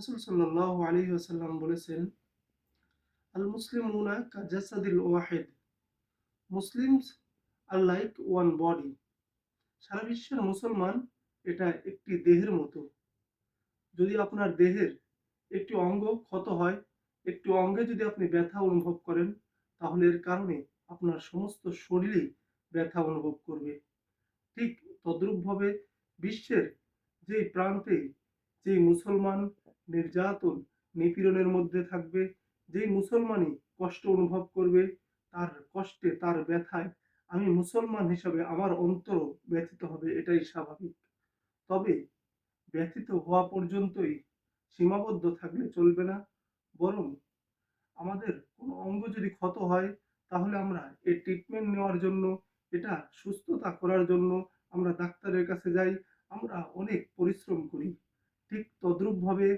রাসূল সাল্লাল্লাহু আলাইহি ওয়াসাল্লাম বলেছেন, "আল কাজাসাদিল Wahid" Muslims are like one body. সারা বিশ্বের মুসলমান এটা একটি দেহের মতো। যদি আপনার দেহের একটি অঙ্গ ক্ষত হয়, একটি অঙ্গে যদি আপনি ব্যথা অনুভব করেন, তাহলে এর কারণে আপনার সমস্ত শরীরেই ব্যথা অনুভব করবে। ঠিক তদ্রূপভাবে বিশ্বের যেই প্রান্তে যেই মুসলমান নির্যাতন, নিপীড়নের মধ্যে থাকবে, যেই মুসলমানই কষ্ট অনুভব করবে, তার কষ্টে, তার ব্যথায় আমি মুসলমান হিসাবে আমার অন্তর ব্যথিত হবে এটাই স্বাভাবিক। তবে ব্যথিত হওয়া পর্যন্তই সীমাবদ্ধ থাকলে চলবে না। বরং আমাদের কোনো অঙ্গ যদি ক্ষত হয়, তাহলে আমরা এর ট্রিটমেন্ট নেওয়ার জন্য, এটা সুস্থতা করার জন্য আমরা ডাক্তারের কাছে যাই, আমরা অনেক পরিশ্রম করি। ঠিক তদ্রূপভাবে